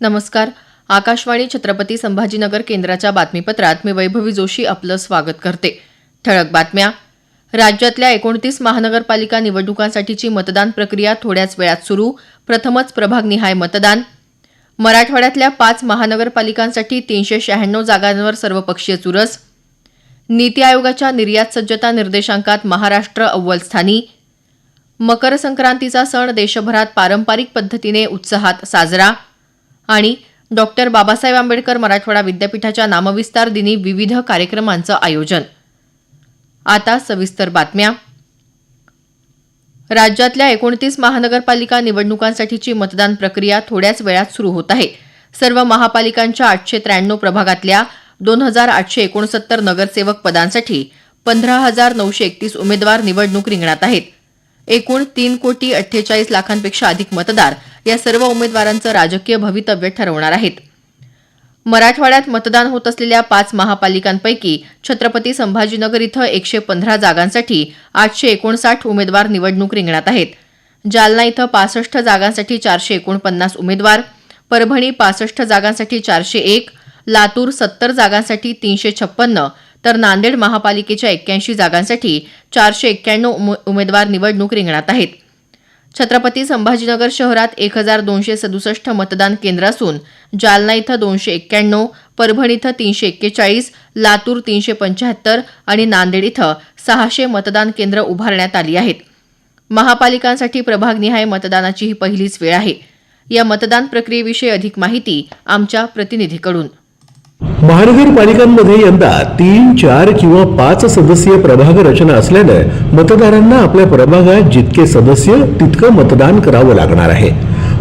नमस्कार. आकाशवाणी छत्रपती संभाजीनगर केंद्राच्या बातमीपत्रात मी वैभवी जोशी आपलं स्वागत करते. ठळक बातम्या. राज्यातल्या एकोणतीस महानगरपालिका निवडणुकांसाठीची मतदान प्रक्रिया थोड्याच वेळात सुरू. प्रथमच प्रभागनिहाय मतदान. मराठवाड्यातल्या पाच महानगरपालिकांसाठी तीनशे शहाण्णव जागांवर सर्वपक्षीय चुरस. नीती आयोगाच्या निर्यात सज्जता निर्देशांकात महाराष्ट्र अव्वल स्थानी. मकर संक्रांतीचा सण देशभरात पारंपरिक पद्धतीने उत्साहात साजरा. आणि डॉक्टर बाबासाहेब आंबेडकर मराठवाडा विद्यापीठाच्या नामविस्तार दिनी विविध कार्यक्रमांचं आयोजन. आता सविस्तर बातम्या. राज्यातल्या एकोणतीस महानगरपालिका निवडणुकांसाठीची मतदान प्रक्रिया थोड्याच वेळात सुरू होत आहे. सर्व महापालिकांच्या आठशे त्र्याण्णव प्रभागातल्या दोन हजार आठशे एकोणसत्तर नगरसेवक पदांसाठी पंधरा हजार नऊशे एकतीस उमेदवार निवडणूक रिंगणात आहेत. एकूण तीन कोटी अठ्ठेचाळीस लाखांपेक्षा अधिक मतदार या सर्व उमेदवारांचं राजकीय भवितव्य ठरवणार आहेत. मराठवाड्यात मतदान होत असलेल्या पाच महापालिकांपैकी छत्रपती संभाजीनगर इथं एकशे पंधरा जागांसाठी आठशे एकोणसाठ उमेदवार निवडणूक रिंगणात आहेत. जालना इथं पासष्ट जागांसाठी चारशे एकोणपन्नास उमेदवार परभणी पासष्ट जागांसाठी चारशे एक लातूर सत्तर जागांसाठी तीनशे छप्पन्न तर नांदेड महापालिकेच्या एक्क्याऐंशी जागांसाठी चारशे एक्क्याण्णव उम- उमेदवार निवडणूक रिंगणात आहेत. छत्रपती संभाजीनगर शहरात एक हजार दोनशे सदुसष्ट मतदान केंद्र असून जालना इथं दोनशे एक्क्याण्णव परभणी इथं तीनशे एक्केचाळीस लातूर तीनशे पंच्याहत्तर आणि नांदेड इथं सहाशे मतदान केंद्र उभारण्यात आली आहेत. महापालिकांसाठी प्रभागनिहाय मतदानाची ही पहिलीच वेळ आहे. या मतदान प्रक्रियेविषयी अधिक माहिती आमच्या प्रतिनिधीकडून. महानगरपालिकांमध्ये यंदा तीन चार किंवा पाच सदस्यीय प्रभाग रचना असल्यानं मतदारांना आपल्या प्रभागात जितके सदस्य तितकं मतदान करावं लागणार आहे.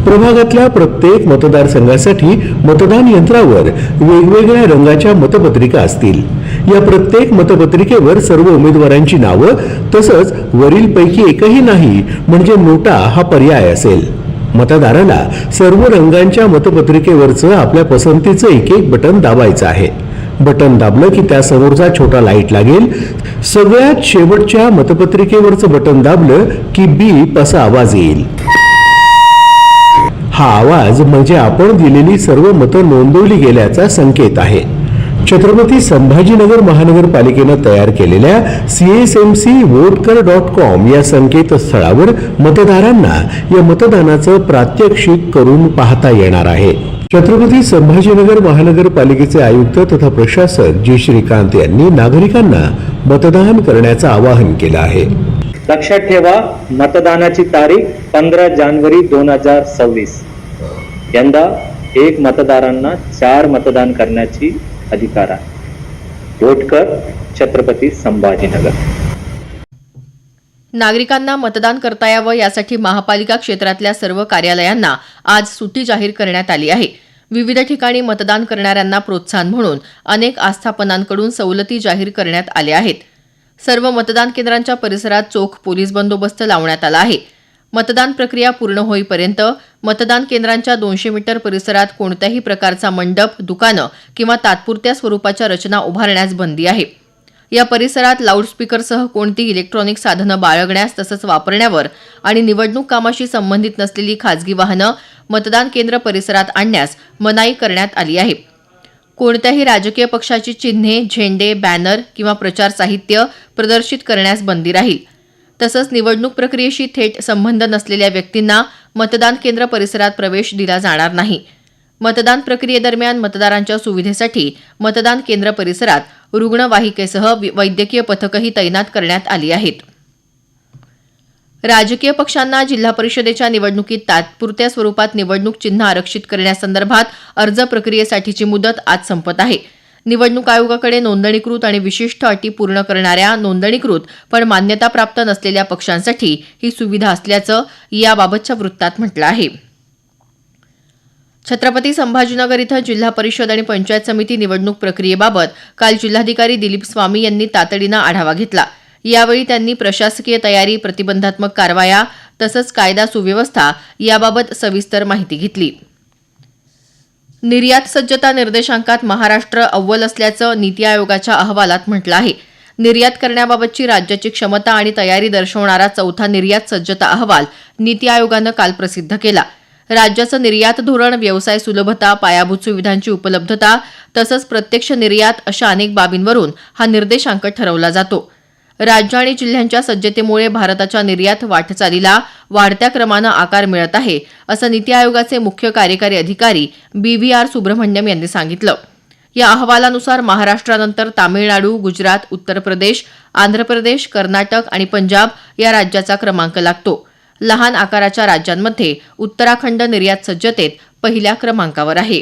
प्रभागातल्या प्रत्येक मतदारसंघासाठी मतदान यंत्रावर वेगवेगळ्या रंगाच्या मतपत्रिका असतील. या प्रत्येक मतपत्रिकेवर सर्व उमेदवारांची नावं तसंच वरीलपैकी एकही नाही म्हणजे नोटा हा पर्याय असेल. मतदाराला सर्व रंगांच्या मतपत्रिकेवरचं आपल्या पसंतीचं एक एक बटन दाबायचं आहे. बटन दाबलं की त्यासमोरचा छोटा लाइट लागेल. सगळ्यात शेवटच्या मतपत्रिकेवरचं बटन दाबलं की बीप असा आवाज येईल. हा आवाज म्हणजे आपण दिलेली सर्व मतं नोंदवली गेल्याचा संकेत आहे. छत्रपती संभाजीनगर महानगरपालिकेनं तयार केलेल्या सीएसएमसी वोटकर डॉट कॉम या संकेतस्थळावर मतदारांना या मतदानाचं प्रात्यक्षिक करून पाहता येणार आहे. छत्रपती संभाजीनगर महानगरपालिकेचे आयुक्त तथा प्रशासक जी श्रीकांत यांनी नागरिकांना मतदान करण्याचं आवाहन केलं आहे. लक्षात ठेवा मतदानाची तारीख पंधरा जानेवारी दोन हजार सव्वीस. यंदा एक मतदारांना चार मतदान करण्याची अधिकार. आहे वोटकर छत्रपती संभाजीनगर. नागरिकांना मतदान करता यावं यासाठी महापालिका क्षेत्रातल्या सर्व कार्यालयांना आज सुट्टी जाहीर करण्यात आली आहे. विविध ठिकाणी मतदान करणाऱ्यांना प्रोत्साहन म्हणून अनेक आस्थापनांकडून सवलती जाहीर करण्यात आल्या आहेत. सर्व मतदान केंद्रांच्या परिसरात चोख पोलीस बंदोबस्त लावण्यात आला आहे. मतदान प्रक्रिया पूर्ण होईपर्यंत मतदान केंद्रांच्या दोनशे मीटर परिसरात कोणत्याही प्रकारचा मंडप दुकानं किंवा तात्पुरत्या स्वरूपाच्या रचना उभारण्यास बंदी आहे. या परिसरात लाऊडस्पीकरसह कोणती इलेक्ट्रॉनिक साधनं बाळगण्यास तसंच वापरण्यावर आणि निवडणूक कामाशी संबंधित नसलेली खाजगी वाहनं मतदान केंद्र परिसरात आणण्यास मनाई करण्यात आली आहे. कोणत्याही राजकीय पक्षाची चिन्हे झेंडे बॅनर किंवा प्रचार साहित्य प्रदर्शित करण्यास बंदी राहील. तसंच निवडणूक प्रक्रियेशी थेट संबंध नसलेल्या व्यक्तींना मतदान केंद्र परिसरात प्रवेश दिला जाणार नाही. मतदान प्रक्रियेदरम्यान मतदारांच्या सुविधेसाठी मतदान केंद्र परिसरात रुग्णवाहिकेसह वैद्यकीय पथकही तैनात करण्यात आली आहेत. राजकीय पक्षांना जिल्हा परिषदेच्या निवडणुकीत तात्पुरत्या स्वरूपात निवडणूक चिन्ह आरक्षित करण्यासंदर्भात अर्ज प्रक्रियेसाठीची मुदत आज संपत आहे. निवडणूक आयोगाकडे नोंदणीकृत आणि विशिष्ट अटी पूर्ण करणाऱ्या नोंदणीकृत पण मान्यताप्राप्त नसलेल्या पक्षांसाठी ही सुविधा असल्याचं याबाबतच्या वृत्तात म्हटलं आहे. छत्रपती संभाजीनगर इथं जिल्हा परिषद आणि पंचायत समिती निवडणूक प्रक्रियेबाबत काल जिल्हाधिकारी दिलीप स्वामी यांनी तातडीनं आढावा घेतला. यावेळी त्यांनी प्रशासकीय तयारी प्रतिबंधात्मक कारवाया तसंच कायदा सुव्यवस्था याबाबत सविस्तर माहिती घेतली. निर्यात सज्जता निर्देशांकात महाराष्ट्र अव्वल असल्याचं नीती आयोगाच्या अहवालात म्हटलं आहे. निर्यात करण्याबाबतची राज्याची क्षमता आणि तयारी दर्शवणारा चौथा निर्यात सज्जता अहवाल नीती आयोगानं काल प्रसिद्ध केला. राज्याचं निर्यात धोरण व्यवसाय सुलभता पायाभूत सुविधांची उपलब्धता तसंच प्रत्यक्ष निर्यात अशा अनेक बाबींवरून हा निर्देशांक ठरवला जातो. राज्य आणि जिल्ह्यांच्या सज्जतेमुळे भारताच्या निर्यात वाटचालीला वाढत्या क्रमानं आकार मिळत आहे असं नीती आयोगाचे मुख्य कार्यकारी अधिकारी बी व्ही आर सुब्रमण्यम यांनी सांगितलं. या अहवालानुसार महाराष्ट्रानंतर तामिळनाडू गुजरात उत्तर प्रदेश आंध्र प्रदेश कर्नाटक आणि पंजाब या राज्याचा क्रमांक लागतो. लहान आकाराच्या राज्यांमध्ये उत्तराखंड निर्यात सज्जतेत पहिल्या क्रमांकावर आहे.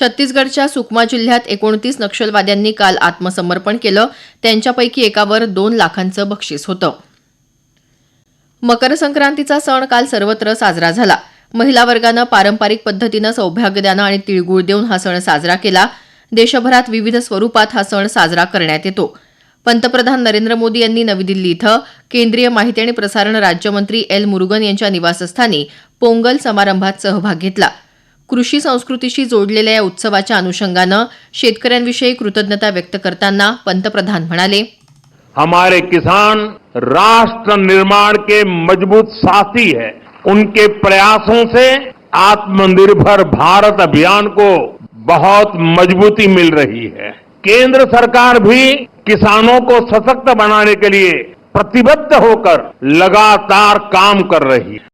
छत्तीसगडच्या सुकमा जिल्ह्यात एकोणतीस नक्षलवाद्यांनी काल आत्मसमर्पण केलं. त्यांच्यापैकी एकावर दोन लाखांचं बक्षीस होतं. मकर संक्रांतीचा सण काल सर्वत्र साजरा झाला. महिला वर्गानं पारंपरिक पद्धतीनं सौभाग्यदानं आणि तिळगुळ देऊन हा सण साजरा केला. देशभरात विविध स्वरूपात हा सण साजरा करण्यात येतो. पंतप्रधान नरेंद्र मोदी यांनी नवी दिल्ली इथं केंद्रीय माहिती आणि प्रसारण राज्यमंत्री एल मुरुगन यांच्या निवासस्थानी पोंगल समारंभात सहभाग घेतला. कृषी संस्कृतीशी जोडलेल्या या उत्सवाच्या अनुषंगानं शेतकऱ्यांविषयी कृतज्ञता व्यक्त करताना पंतप्रधान म्हणाले हमारे किसान राष्ट्र निर्माण के मजबूत साथी है। उनके प्रयासों से आत्मनिर्भर भारत अभियान को बहुत मजबूती मिल रही है। केंद्र सरकार भी किसानों को सशक्त बनाने के लिए प्रतिबद्ध होकर लगातार काम कर रही है।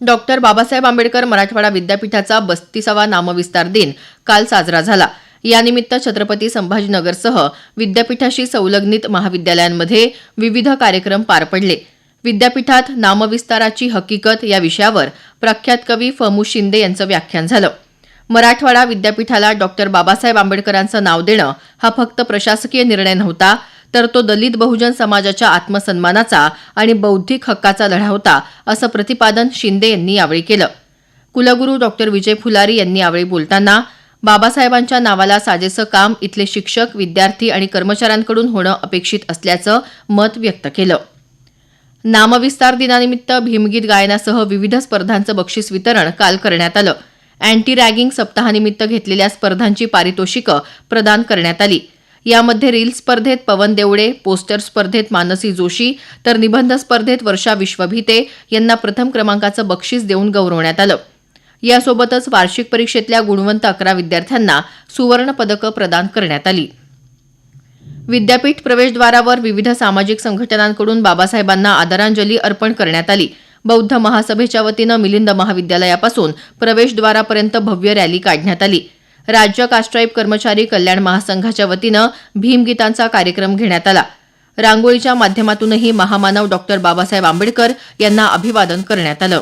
डॉक्टर बाबासाहेब आंबेडकर मराठवाडा विद्यापीठाचा बस्तीसावा नामविस्तार दिन काल साजरा झाला. यानिमित्त छत्रपती संभाजीनगरसह विद्यापीठाशी संलग्नित महाविद्यालयांमध्ये विविध कार्यक्रम पार पडले. विद्यापीठात नामविस्ताराची हकीकत या विषयावर प्रख्यात कवी फमू शिंदे यांचं व्याख्यान झालं. मराठवाडा विद्यापीठाला डॉक्टर बाबासाहेब आंबेडकरांचं नाव देणं हा फक्त प्रशासकीय निर्णय नव्हता तर तो दलित बहुजन समाजाच्या आत्मसन्मानाचा आणि बौद्धिक हक्काचा लढा होता असं प्रतिपादन शिंदे यांनी यावेळी केलं. कुलगुरू डॉक्टर विजय फुलारी यांनी यावेळी बोलताना बाबासाहेबांच्या नावाला साजेसं काम इथले शिक्षक विद्यार्थी आणि कर्मचाऱ्यांकडून होणं अपेक्षित असल्याचं मत व्यक्त केलं. नामविस्तार दिनानिमित्त भीमगीत गायनासह विविध स्पर्धांचं बक्षीस वितरण काल करण्यात आलं. अँटी रॅगिंग सप्ताहानिमित्त घेतलेल्या स्पर्धांची पारितोषिकं प्रदान करण्यात आली. यामध्ये रील स्पर्धेत पवन देवडे पोस्टर स्पर्धेत मानसी जोशी तर निबंध स्पर्धेत वर्षा विश्वभिते यांना प्रथम क्रमांकाचं बक्षीस देऊन गौरवण्यात आलं. यासोबतच वार्षिक परीक्षेतल्या गुणवंत अकरा विद्यार्थ्यांना सुवर्ण पदकं प्रदान करण्यात आली. विद्यापीठ प्रवेशद्वारावर विविध सामाजिक संघटनांकडून बाबासाहेबांना आदरांजली अर्पण करण्यात आली. बौद्ध महासभेच्या वतीनं मिलिंद महाविद्यालयापासून प्रवेशद्वारापर्यंत भव्य रॅली काढण्यात आली. राज्य कास्ट्राईब कर्मचारी कल्याण महासंघाच्या वतीनं भीमगीतांचा कार्यक्रम घेण्यात आला. रांगोळीच्या माध्यमातूनही महामानव डॉक्टर बाबासाहेब आंबेडकर यांना अभिवादन करण्यात आलं.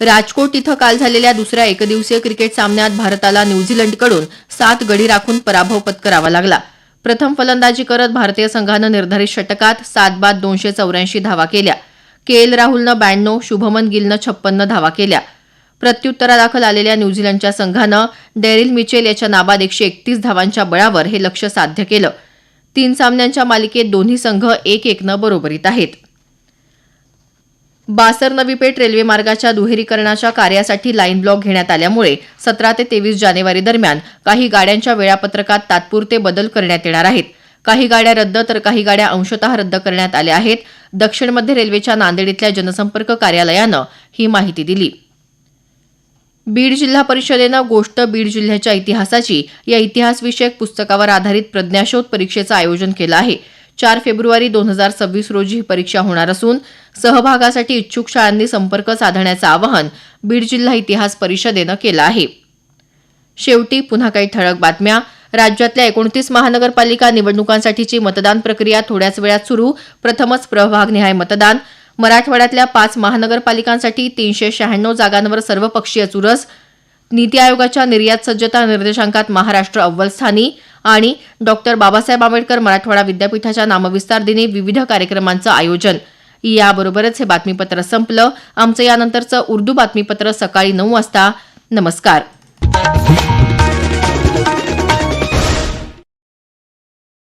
राजकोट इथं काल झालेल्या दुसऱ्या एकदिवसीय क्रिकेट सामन्यात भारताला न्यूझीलंडकडून सात गडी राखून पराभव पत्करावा लागला. प्रथम फलंदाजी करत भारतीय संघानं निर्धारित षटकात सात बाद दोनशे चौऱ्याऐंशी धावा केल्या. के एल राहुलनं ब्याण्णव शुभमन गिलनं छप्पन्न धावा केल्या. प्रत्युत्तरादाखल आलेल्या न्यूझीलंडच्या संघानं डेरिल मिचेल याच्या नाबाद एकशे एकतीस धावांच्या बळावर हे लक्ष साध्य केलं. तीन सामन्यांच्या मालिकेत दोन्ही संघ एक एकनं बरोबरीत आहेत. बासर नवीपेठ रेल्वे मार्गाच्या दुहेरीकरणाच्या कार्यासाठी लाईन ब्लॉक घेण्यात आल्यामुळे सतरा ते तेवीस जानेवारी दरम्यान काही गाड्यांच्या वेळापत्रकात तात्पुरते बदल करण्यात येणार आहेत. काही गाड्या रद्द तर काही गाड्या अंशतः रद्द करण्यात आल्या आहेत. दक्षिण मध्य रेल्वेच्या नांदेड इथल्या जनसंपर्क कार्यालयानं ही माहिती दिली. बीड जिल्हा परिषदेनं गोष्ट बीड जिल्ह्याच्या इतिहासाची या इतिहासविषयक पुस्तकावर आधारित प्रज्ञाशोध परीक्षेचं आयोजन केलं आहे. चार फेब्रुवारी दोन हजार सव्वीस रोजी ही परीक्षा होणार असून सहभागासाठी इच्छुक शाळांनी संपर्क साधण्याचं आवाहन बीड जिल्हा इतिहास परिषदेनं केलं आहे. शेवटी पुन्हा काही ठळक बातम्या. राज्यातल्या एकोणतीस महानगरपालिका निवडणुकांसाठीची मतदान प्रक्रिया थोड्याच वेळात सुरू. प्रथमच प्रभागनिहाय मतदान. मराठवाड्यातल्या पाच महानगरपालिकांसाठी तीनशे शहाण्णव जागांवर सर्वपक्षीय चुरस नीती आयोगाच्या निर्यात सज्जता निर्देशांकात महाराष्ट्र अव्वल स्थानी आणि डॉक्टर बाबासाहेब आंबेडकर मराठवाडा विद्यापीठाच्या नामविस्तार दिनी विविध कार्यक्रमांचं आयोजन. याबरोबरच हे बातमीपत्र संपलं. आमचं यानंतरचं उर्दू बातमीपत्र सकाळी नऊ वाजता. नमस्कार.